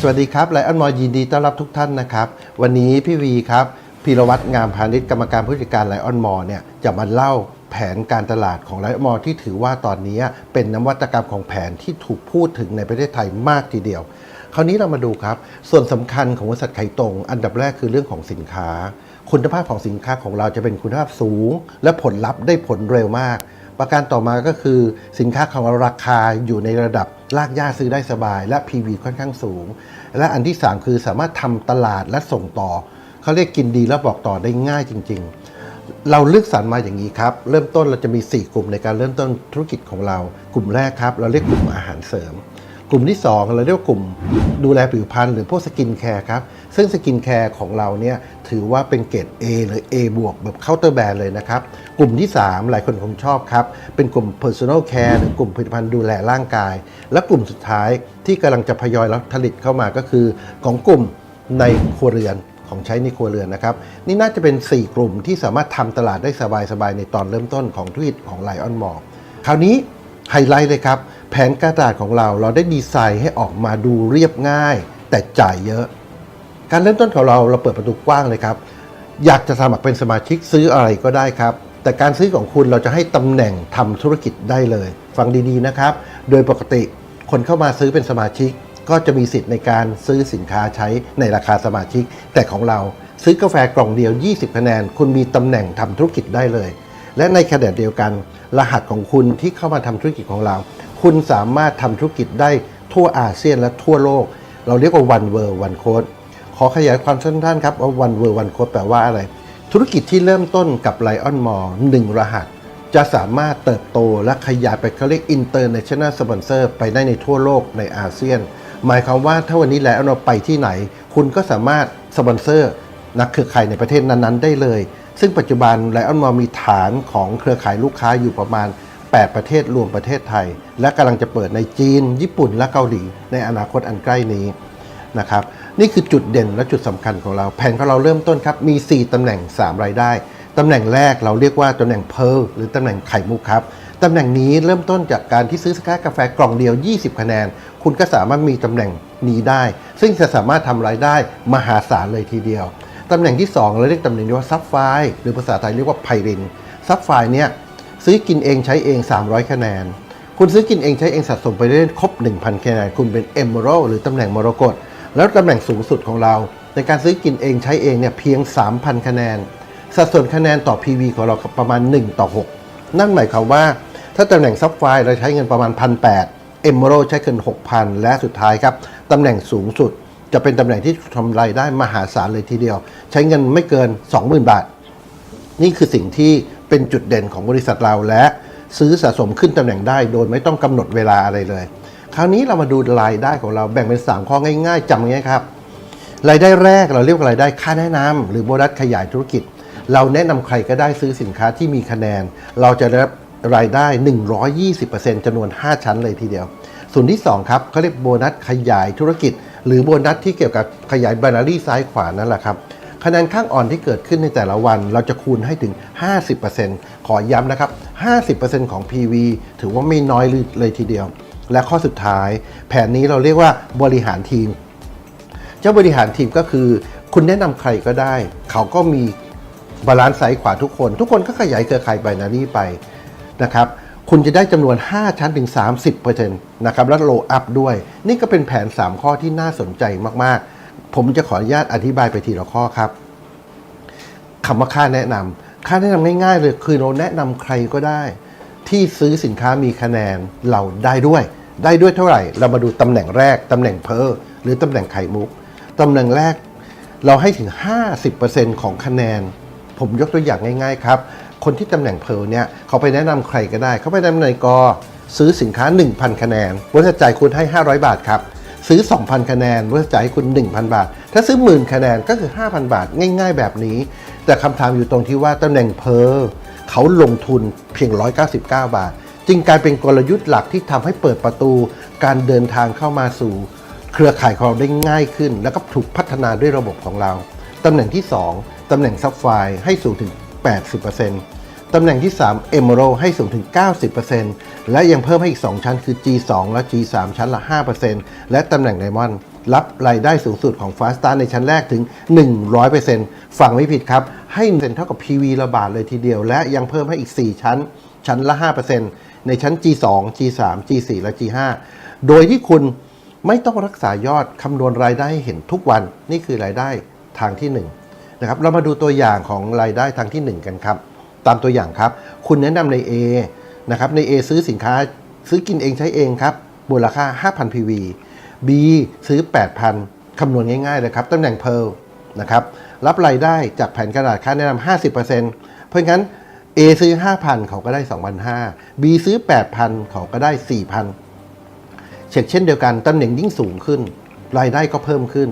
สวัสดีครับไลออนมอยินดีต้อนรับทุกท่านนะครับ วันนี้พี่วีครับพีรวัตรงามพาณิชย์กรรมการผู้จัดการไลออนมอเนี่ยจะมาเล่าแผนการตลาดของไลออนมอที่ถือว่าตอนนี้เป็นนวัตกรรมของแผนที่ถูกพูดถึงในประเทศไทยมากทีเดียว คราวนี้เรามาดูครับ ส่วนสำคัญของบริษัทไข่ตรง อันดับแรกคือเรื่องของสินค้า คุณภาพของสินค้าของเราจะเป็นคุณภาพสูง และผลลัพธ์ได้ผลเร็วมาก ประการต่อมาก็คือสินค้าของเราราคาอยู่ในระดับลากย่าซื้อได้สบาย และ PV ค่อนข้างสูง และอันที่ 3 คือสามารถทำตลาดและส่งต่อ เขาเรียกกินดีแล้วบอกต่อได้ง่ายจริง ๆ เราเลือกสรรมาอย่างนี้ครับ เริ่มต้นเราจะมี 4 กลุ่มในการเริ่มต้นธุรกิจของเรา กลุ่มแรกครับ เราเรียกกลุ่มอาหารเสริม กลุ่มที่ 2 เราเรียกว่ากลุ่มดูแลผิวพรรณหรือพวกสกินแคร์ครับ ซึ่งสกินแคร์ของเราเนี่ยถือว่าเป็นเกรด A หรือ A บวกแบบเคาน์เตอร์แบรนด์เลยนะครับ กลุ่มที่ 3 หลายคนคงชอบครับ เป็นกลุ่ม personal care หรือกลุ่มผลิตภัณฑ์ดูแลร่างกาย และกลุ่มสุดท้ายที่กำลังจะพยอยรับผลิตเข้ามาก็คือของกลุ่มในครัวเรือนของใช้ในครัวเรือนนะครับ นี่น่าจะเป็น 4 กลุ่มที่สามารถทำตลาดได้สบายๆ ในตอนเริ่มต้นของธุรกิจของไลออนมอลคราวนี้ ไฮไลท์เลยครับแผนกรตลาดของเราเราได้ดีไซน์ให้ออกมาดูเรียบง่าย แต่จ่ายเยอะ การเริ่มต้นของเราเราเปิดประตูกว้างเลยครับ อยากจะสมัครเป็นสมาชิกซื้ออะไรก็ได้ครับ แต่การซื้อของคุณเราจะให้ตำแหน่งทำธุรกิจได้เลย ฟังดีๆนะครับ โดยปกติคนเข้ามาซื้อเป็นสมาชิก ก็จะมีสิทธิ์ในการซื้อสินค้าใช้ในราคาสมาชิก แต่ของเราซื้อกาแฟกล่องเดียว 20 คะแนน คุณมีตำแหน่งทำธุรกิจได้เลย และในขณะเดียวกัน รหัสของคุณที่เข้ามาทำธุรกิจของเรา คุณสามารถทำธุรกิจได้ทั่วอาเซียนและทั่วโลก เราเรียกว่า one world one code ขอขยายความสั้นๆครับว่า one world one code แปลว่าอะไร ธุรกิจที่เริ่มต้นกับ Lion Mall 1 รหัส จะสามารถเติบโตและขยายไปเขาเรียก international sponsor ไปได้ในทั่วโลกในอาเซียน หมายความว่าถ้าวันนี้แล้วเราไปที่ไหน คุณก็สามารถสปอนเซอร์นักเครือข่ายในประเทศนั้นๆ ได้เลย ซึ่งปัจจุบันไลออนมอมีฐานของเครือข่ายลูกค้าอยู่ประมาณ 8 ประเทศรวมประเทศไทย และกำลังจะเปิดในจีน ญี่ปุ่นและเกาหลี ในอนาคตอันใกล้นี้นะครับนี่คือจุดเด่นและจุดสำคัญของเรา แผนของเราเริ่มต้นครับมี 4ตำแหน่ง 3 รายได้ตำแหน่งแรกเราเรียกว่าตำแหน่งเพร์ลหรือตำแหน่งไข่มุกครับตำแหน่งนี้เริ่มต้นจากการที่ซื้อสกากาแฟกล่องเดียว 20 คะแนน คุณก็สามารถมีตำแหน่งนี้ได้ ซึ่งจะสามารถทำรายได้มหาศาลเลยทีเดียว ตำแหน่งที่ 2 เราเรียกตำแหน่งนี้ว่าซับไฟหรือภาษาไทยเรียกว่าไพรินซับไฟเนี่ยซื้อกินเองใช้เอง 300 คะแนน คุณซื้อกินเองใช้เองสะสมไปเรื่อยครบ 1,000 คะแนน คุณเป็นเอมเมอรัลหรือตำแหน่งมรกตแล้วตำแหน่งสูงสุดของเรา ในการซื้อกินเองใช้เองเนี่ยเพียง 3,000 คะแนน สัดส่วนคะแนนต่อ PV ของเราประมาณ 1 ต่อ 6 นั่นหมายความว่าถ้าตำแหน่งซับไฟเราใช้เงินประมาณ 1,800เอมเมอรัลใช้เงิน 6,000 และสุดท้ายครับตำแหน่งสูงสุด จะเป็นตำแหน่งที่ทำรายได้มหาศาลเลยทีเดียว ใช้เงินไม่เกิน 20,000 บาท นี่คือสิ่งที่เป็นจุดเด่นของบริษัทเราและซื้อสะสมขึ้นตำแหน่งได้โดยไม่ต้องกำหนดเวลาอะไรเลย คราวนี้เรามาดูรายได้ของเราแบ่งเป็น 3 ข้อง่าย ๆจำง่ายครับ รายได้แรกเราเรียกว่ารายได้ค่าแนะนำหรือโบนัสขยายธุรกิจ เราแนะนำใครก็ได้ซื้อสินค้าที่มีคะแนน เราจะได้รับรายได้ 120%จำนวน 5 ชั้นเลยทีเดียว ส่วนที่ 2 ครับเขาเรียกโบนัสขยายธุรกิจ หรือโบนัสที่เกี่ยวกับขยายบานารีซ้ายขวานั่นแหละครับคะแนนข้างอ่อนที่เกิดขึ้นในแต่ละวันเราจะคูณให้ถึง 50%ขอย้ำนะครับ 50%ของ PV ถือว่าไม่น้อยเลยทีเดียว และข้อสุดท้าย แผนนี้เราเรียกว่าบริหารทีม เจ้าบริหารทีมก็คือ คุณแนะนำใครก็ได้ เขาก็มีบาลานซ์ซ้ายขวาทุกคน ทุกคนก็ขยายเครือข่ายไบนารีไปนะครับ คุณจะได้จำนวน 5 ชั้นถึง 30%นะครับและโลอัพด้วย นี่ก็เป็นแผน 3 ข้อที่น่าสนใจมากๆ ผมจะขออนุญาตอธิบายไปทีละข้อครับคำว่าค่าแนะนำค่าแนะนำง่ายๆเลยคือเราแนะนำใครก็ได้ ที่ซื้อสินค้ามีคะแนนเราได้ด้วย ได้ด้วยเท่าไหร่ เรามาดูตำแหน่งแรกตำแหน่งเพอร์หรือตำแหน่งไข่มุกตำแหน่งแรกเราให้ถึง 50%ของคะแนน ผมยกตัวอย่างง่าย ๆ ครับ คนที่ตำแหน่งเพอร์เนี่ยเขาไปแนะนำใครก็ได้ เขาไปแนะนำในกซื้อสินค้า 1,000 คะแนนบริษัทจ่ายคุณให้ 500 บาทครับ ซื้อ 2,000 คะแนนบริษัทจ่ายให้คุณ 1,000 บาท ถ้าซื้อหมื่นคะแนนก็คือ 5,000 บาท ง่าย ๆ แบบนี้ แต่คำถามอยู่ตรงที่ว่าตำแหน่งเพอร์เขาลงทุนเพียง 199 บาท จึงกลายเป็นกลยุทธ์หลักที่ทำให้เปิดประตู การเดินทางเข้ามาสู่ เครือข่ายของเราได้ง่ายขึ้น แล้วก็ถูกพัฒนาด้วยระบบของเราตำแหน่งที่ 2ตำแหน่งซับไฟให้สูงถึง 80%ตำแหน่งที่ 3 Emerald ให้สูงถึง 90%และยังเพิ่มให้อีก 2 ชั้นคือ G2 และ G3 ชั้นละ 5%และตำแหน่ง Diamond รับรายได้สูงสุดของ Fast Start ในชั้นแรกถึง 100%ฟังไม่ผิดครับ ให้เป็นเท่ากับ PV ระบาทเลยทีเดียว และยังเพิ่มให้อีก 4 ชั้น ชั้นละ 5%ในชั้น G2 G3 G4 และ G5 โดยที่คุณไม่ต้องรักษายอดคำนวณรายได้ให้เห็นทุกวัน นี่คือรายได้ทางที่ 1 นะครับเรามาดูตัวอย่างของรายได้ทางที่ 1 กันครับ ตามตัวอย่างครับ คุณแนะนำใน A นะครับใน A ซื้อสินค้าซื้อกินเองใช้เองครับมูลค่า 5,000 PV B ซื้อ 8,000 คำนวณง่ายๆเลยครับตำแหน่ง Pearl นะครับรับรายได้จากแผ่นกระดาษค่าแนะนำ50%เพราะงั้น A ซื้อ 5,000 เขาก็ได้ 2,500 B ซื้อ 8,000 เขาก็ได้ 4,000 เช็คเช่นเดียวกันตำแหน่งยิ่งสูงขึ้น รายได้ก็เพิ่มขึ้น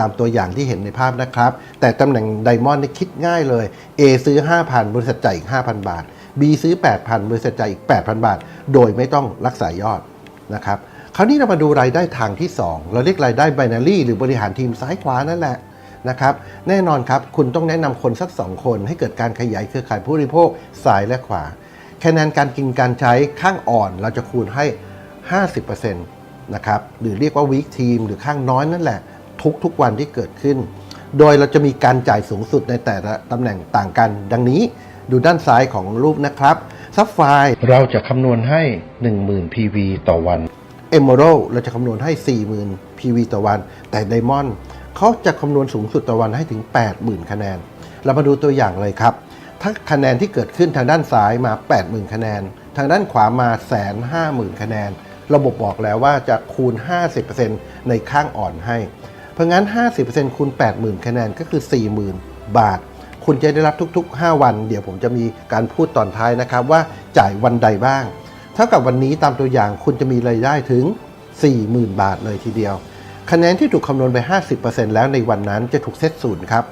ตามตัวอย่างที่เห็นในภาพนะครับ แต่ตำแหน่งไดมอนด์นี่คิดง่ายเลย A ซื้อ 5,000 บริษัทจ่ายอีก 5,000 บาท B ซื้อ 8,000 บริษัทจ่ายอีก 8,000 บาท โดยไม่ต้องรักษายอดนะครับคราวนี้เรามาดูรายได้ทางที่ 2 เราเรียกรายได้ไบนารีหรือบริหารทีมซ้ายขวานั่นแหละนะครับแน่นอนครับคุณต้องแนะนำคนสัก 2 คน ให้เกิดการขยายเครือข่ายผู้บริโภคซ้ายและขวาคะแนนการกินการใช้ข้างอ่อนเราจะคูณให้ 50%นะครับหรือเรียกว่า weak team หรือข้างน้อยนั่นแหละ ทุกๆวันที่เกิดขึ้น โดยเราจะมีการจ่ายสูงสุดในแต่ละตำแหน่งต่างกัน ดังนี้ดูด้านซ้ายของรูปนะครับซับไฟเราจะคำนวณให้ 10,000 PV ต่อวัน Emerald เราจะคำนวณให้ 40,000 PV ต่อวัน แต่ Diamond เขาจะคำนวณสูงสุดต่อวันให้ถึง 80,000 คะแนน เรามาดูตัวอย่างเลยครับ ถ้าคะแนนที่เกิดขึ้นทางด้านซ้ายมา 80,000 คะแนน ทางด้านขวามา150,000คะแนน ระบบบอกแล้วว่าจะคูณ 50%ในข้างอ่อนให้ เพราะงั้น 50%คูณ80,000คะแนนก็คือ 40,000 บาท คุณจะได้รับทุก ๆ 5 วัน เดี๋ยวผมจะมีการพูดตอนท้ายนะครับว่าจ่ายวันใดบ้าง เท่ากับวันนี้ตามตัวอย่างคุณจะมีรายได้ถึง 40,000 บาทเลยทีเดียว คะแนนที่ถูกคำนวณไป 50%แล้วในวันนั้นจะถูกเซตศูนย์ครับ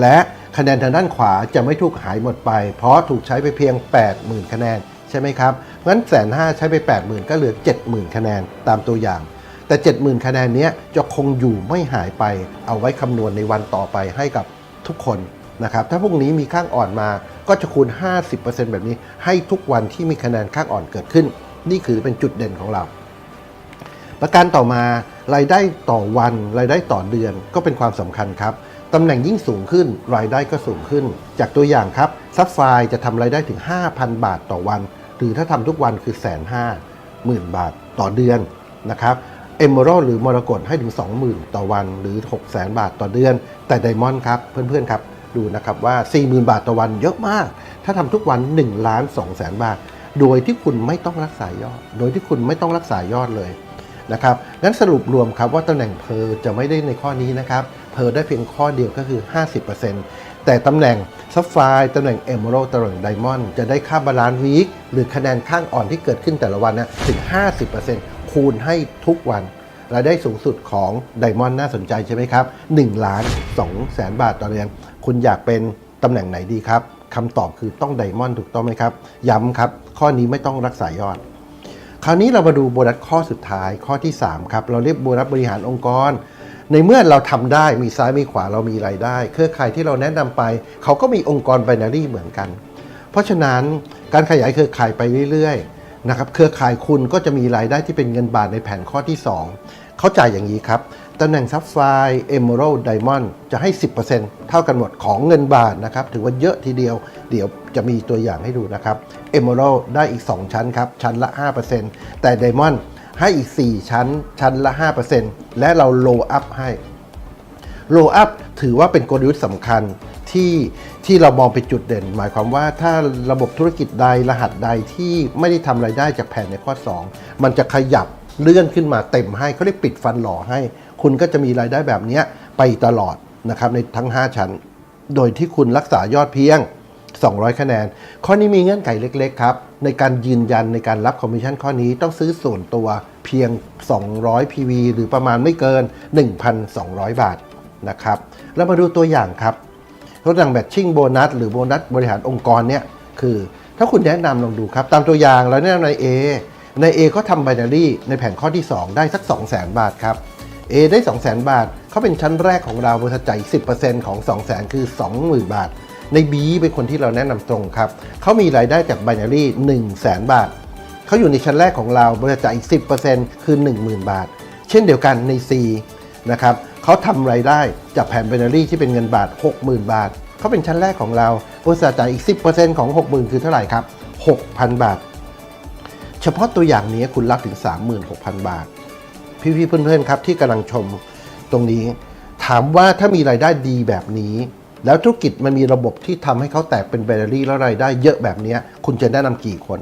และคะแนนทางด้านขวาจะไม่ถูกหายหมดไป เพราะถูกใช้ไปเพียง 80,000 คะแนนใช่ไหมครับ งั้นแสนห้าใช้ไป 80,000 ก็เหลือ 70,000 คะแนนตามตัวอย่าง แต่ 70,000 คะแนนนี้จะคงอยู่ไม่หายไป เอาไว้คำนวณในวันต่อไปให้กับทุกคนนะครับถ้าพรุ่งนี้มีข้างอ่อนมาก็จะคูณ 50%แบบนี้ ให้ทุกวันที่มีคะแนนข้างอ่อนเกิดขึ้น นี่คือเป็นจุดเด่นของเรา ประการต่อมารายได้ต่อวันรายได้ต่อเดือนก็เป็นความสำคัญครับตำแหน่งยิ่งสูงขึ้นรายได้ก็สูงขึ้น จากตัวอย่างครับซับไฟจะทำรายได้ถึง 5,000 บาทต่อวัน หรือถ้าทำทุกวันคือแสนห้าหมื่นบาทต่อเดือนนะครับ เอมเมอรัลหรือมรกตให้ถึง 20,000 ต่อวันหรือ6 0 0 0 0 บาทต่อเดือน แต่ไดมอนด์ครับ เพื่อนๆ ครับ ดูนะครับว่า 40,000 บาทต่อวันเยอะมาก ถ้าทำทุกวัน1ล้าน2แสนบาท โดยที่คุณไม่ต้องรักษายอด โดยที่คุณไม่ต้องรักษายอดเลยนะครับงั้นสรุปรวมครับว่าตำแหน่งเพอร์จะไม่ได้ในข้อนี้นะครับเพอร์ได้เพียงข้อเดียวก็คือ 50%แต่ตำแหน่งซับไฟตำแหน่งเอม r ร l ตำแหน่งไดมอนด์จะได้ค่าบาลานซ์วีคหรือคะแนนข้างอ่อนที่เกิดขึ้นแต่ละวันนะถึง 50% คูณให้ทุกวันรายได้สูงสุดของไดมอนด์น่าสนใจใช่ไหมครับ1ล้าน2แสนบาทต่อเดือน คุณอยากเป็นตำแหน่งไหนดีครับคำตอบคือต้องไดมอนด์ถูกต้องไหมครับ ย้ำครับ ข้อนี้ไม่ต้องรักษายอด คราวนี้เรามาดูโบนัสข้อสุดท้ายข้อที่ 3 ครับ เราเรียกโบนัสบริหารองค์กร ในเมื่อเราทำได้มีซ้ายมีขวาเรามีรายได้ เครือข่ายที่เราแนะนำไป เขาก็มีองค์กรไบนารี่เหมือนกัน เพราะฉะนั้นการขยายเครือข่ายไปเรื่อยๆ นะครับเครือข่ายคุณก็จะมีรายได้ที่เป็นเงินบาทในแผนข้อที่ 2 เขาจ่ายอย่างนี้ครับตำแหน่งซับไฟเอมเมอรัลไดมอนด์จะให้ 10%เท่ากันหมดของเงินบาทนะครับถือว่าเยอะทีเดียว เดี๋ยวจะมีตัวอย่างให้ดูนะครับเอมเมอรัลได้อีก 2 ชั้นครับ ชั้นละ 5%แต่ไดมอนด์ให้อีก 4 ชั้น ชั้นละ 5%และเราโลอัพให้โลอัพถือว่าเป็นกลยุทธ์สำคัญ ที่ที่เรามองเป็นจุดเด่น หมายความว่าถ้าระบบธุรกิจใดรหัสใดที่ไม่ได้ทำรายได้จากแผนในข้อ 2 มันจะขยับเลื่อนขึ้นมาเต็มให้เขาเรียกปิดฟันหล่อให้ คุณก็จะมีรายได้แบบนี้ไปตลอดนะครับในทั้ง 5 ชั้น โดยที่คุณรักษายอดเพียง 200 คะแนน ข้อนี้มีเงื่อนไขเล็กๆครับ ในการยืนยันในการรับคอมมิชชั่นข้อนี้ต้องซื้อส่วนตัวเพียง 200 PV หรือประมาณไม่เกิน 1,200 บาทนะครับ แล้วมาดูตัวอย่างครับ ตัวอย่างแบทชิ่งโบนัสหรือโบนัสบริหารองค์กรเนี่ยคือถ้าคุณแนะนำลองดูครับ ตามตัวอย่างแล้วแนะนำใน A ใน A ก็ทำไบนารี่ในแผนข้อที่ 2 ได้สัก 200,000 บาทครับ A ได้ 200,000 บาท เขาเป็นชั้นแรกของเราบริษัทจ่ายอีก 10%ของ 200,000 คือ 20,000 บาท ในบีเป็นคนที่เราแนะนำตรงครับ เขามีรายได้จาก binary 1 0 0 0 0แสนบาท เขาอยู่ในชั้นแรกของเราบริจาคอีก 10%คือ 10,000 บาท เช่นเดียวกันใน C นะครับเขาทำรายได้จากแผ่น binary ที่เป็นเงินบาท 60,000 บาท เขาเป็นชั้นแรกของเราบริจาคจ่ายอีก 10%ของ 60,000 คือเท่าไหร่ครับ 6,000 บาท เฉพาะตัวอย่างนี้คุณรับถึง 36,000 บาท พี่ๆเพื่อนๆครับที่กำลังชมตรงนี้ ถามว่าถ้ามีรายได้ดีแบบนี้ แล้วธุรกิจมันมีระบบที่ทำให้เขาแตกเป็นแบตเตอรี่แล้วรายได้เยอะแบบนี้คุณจะแนะนำกี่คน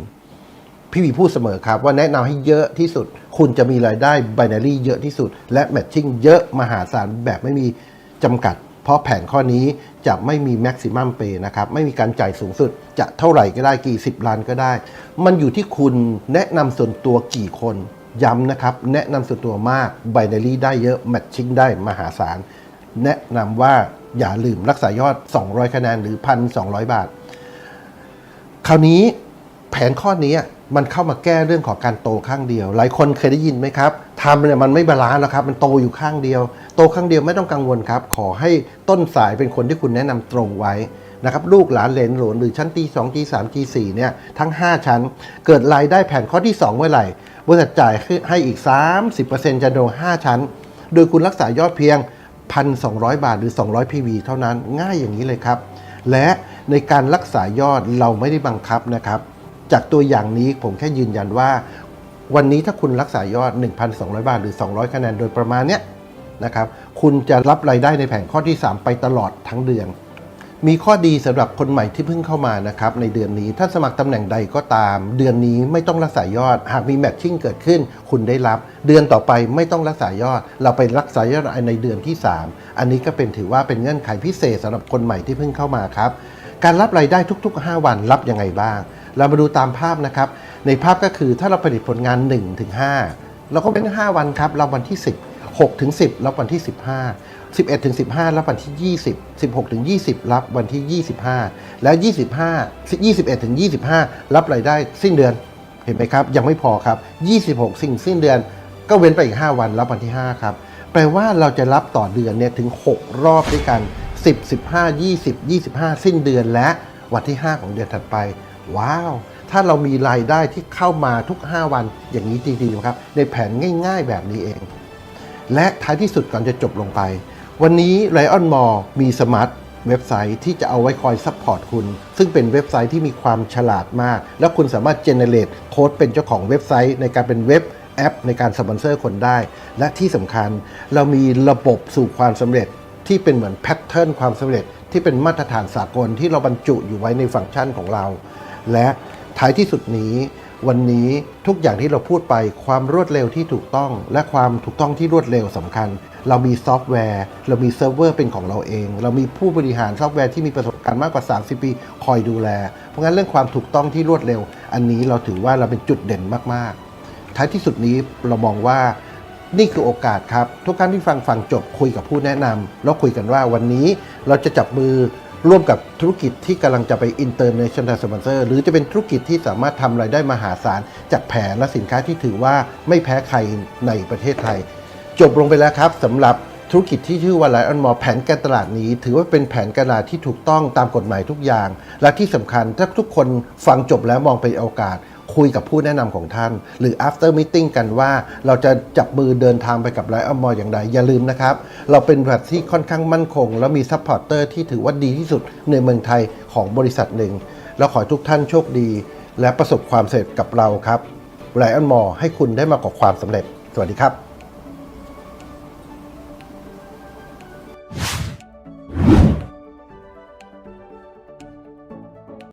พี่วีพูดเสมอครับ ว่าแนะนำให้เยอะที่สุด คุณจะมีรายได้ไบนารีเยอะที่สุด และแมทชิ่งเยอะมหาศาลแบบไม่มีจำกัด เพราะแผนข้อนี้จะไม่มีแม็กซิมัมเปย์นะครับ ไม่มีการจ่ายสูงสุด จะเท่าไหร่ก็ได้กี่สิบล้านก็ได้ มันอยู่ที่คุณแนะนำส่วนตัวกี่คนย้ำนะครับ แนะนำส่วนตัวมากไบนารีได้เยอะแมทชิ่งได้มหาศาล แนะนำว่าอย่าลืมรักษายอด 200 คะแนนหรือ 1,200 บาท คราวนี้แผนข้อนี้ มันเข้ามาแก้เรื่องของการโตข้างเดียว หลายคนเคยได้ยินไหมครับทำเนี่ยมันไม่บาลานซ์แล้วครับ มันโตอยู่ข้างเดียว โตข้างเดียวไม่ต้องกังวลครับ ขอให้ต้นสายเป็นคนที่คุณแนะนำตรงไว้นะครับลูกหลานเลนหลนหรือชั้นที่2ที่3ที่4เนี่ยทั้ง 5 ชั้น เกิดรายได้แผนข้อที่ 2 เมื่อไหร่บริษัทจ่ายให้อีก 30%จะโดน5ชั้น โดยคุณรักษายอดเพียง 1,200 บาทหรือ 200 PV เท่านั้นง่ายอย่างนี้เลยครับ และในการรักษายอดเราไม่ได้บังคับนะครับ จากตัวอย่างนี้ผมแค่ยืนยันว่า วันนี้ถ้าคุณรักษายอด 1,200 บาทหรือ 200 คะแนนโดยประมาณเนี้ยนะครับคุณจะรับรายได้ในแผนข้อที่ 3 ไปตลอดทั้งเดือน มีข้อดีสำหรับคนใหม่ที่เพิ่งเข้ามานะครับในเดือนนี้ถ้าสมัครตำแหน่งใดก็ตาม เดือนนี้ไม่ต้องรักษายอด หากมีแมทชิ่งเกิดขึ้น คุณได้รับ เดือนต่อไปไม่ต้องรักษายอด เราไปรักษายอดในเดือนที่ 3 อันนี้ก็เป็นถือว่าเป็นเงื่อนไขพิเศษสำหรับคนใหม่ที่เพิ่งเข้ามาครับการรับรายได้ทุก ๆ 5 วันรับยังไงบ้าง เรามาดูตามภาพนะครับ ในภาพก็คือถ้าเราผลิตผลงาน 1-5 เราก็เป็น 5 วันครับรับวันที่ 10 6ถึง10 รับวันที่ 15 11ถึง15 รับวันที่ 20 16ถึง20 รับวันที่ 25 แล้ว 25 21ถึง25 รับรายได้สิ้นเดือน เห็นไหมครับ ยังไม่พอครับ 26 สิ่งสิ้นเดือน ก็เว้นไปอีก 5 วันรับวันที่ 5 ครับ แปลว่าเราจะรับต่อเดือนเนี่ยถึง 6 รอบด้วยกัน 10 15 20 25 สิ้นเดือนและวันที่ 5 ของเดือนถัดไป ว้าว ถ้าเรามีรายได้ที่เข้ามาทุก 5 วันอย่างนี้จริงๆนะครับ ในแผนง่ายๆแบบนี้เอง และท้ายที่สุดก่อนจะจบลงไป วันนี้ Lion m o r e มีสมาร์ทเว็บไซต์ที่จะเอาไว้คอยซัพพอร์ตคุณ ซึ่งเป็นเว็บไซต์ที่มีความฉลาดมาก แล้วคุณสามารถเจเนเรตโค้ดเป็นเจ้าของเว็บไซต์ในการเป็นเว็บแอป ในการสปอนเซอร์คนได้ และที่สำคัญเรามีระบบสู่ความสำเร็จที่เป็นเหมือนแพทเทิร์นความสำเร็จที่เป็นมาตรฐานสากลที่เราบรรจุอยู่ไว้ในฟังก์ชันของเรา และท้ายที่สุดนี้ วันนี้ทุกอย่างที่เราพูดไปความรวดเร็วที่ถูกต้อง และความถูกต้องที่รวดเร็วสำคัญ เรามีซอฟต์แวร์ เรามีเซิร์ฟเวอร์เป็นของเราเอง เรามีผู้บริหารซอฟต์แวร์ที่มีประสบการณ์มากกว่า 30 ปีคอยดูแล เพราะงั้นเรื่องความถูกต้องที่รวดเร็ว อันนี้เราถือว่าเราเป็นจุดเด่นมากๆ ท้ายที่สุดนี้เรามองว่านี่คือโอกาสครับ ทุกครั้งที่ฟังฟังจบคุยกับผู้แนะนำแล้วคุยกันว่าวันนี้เราจะจับมือ ร่วมกับธุรกิจที่กำลังจะไป international sponsor หรือจะเป็นธุรกิจที่สามารถทำรายได้มหาศาล จากแผนและสินค้าที่ถือว่าไม่แพ้ใครในประเทศไทย จบลงไปแล้วครับสำหรับธุรกิจที่ชื่อว่าไลออนมอแผนการตลาดนี้ ถือว่าเป็นแผนการตลาดที่ถูกต้องตามกฎหมายทุกอย่าง และที่สำคัญถ้าทุกคนฟังจบแล้วมองเป็นโอกาส คุยกับผู้แนะนำของท่าน หรือ after meeting กันว่าเราจะจับมือเดินทางไปกับไลออนมออย่างไร อย่าลืมนะครับ เราเป็นบริษัทที่ค่อนข้างมั่นคง และมีซัพพอร์เตอร์ที่ถือว่าดีที่สุดในเมืองไทยของบริษัทหนึ่ง แล้วขอให้ทุกท่านโชคดี และประสบความสำเร็จกับเราครับไลออนมอให้คุณได้มากกว่าความสำเร็จ สวัสดีครับ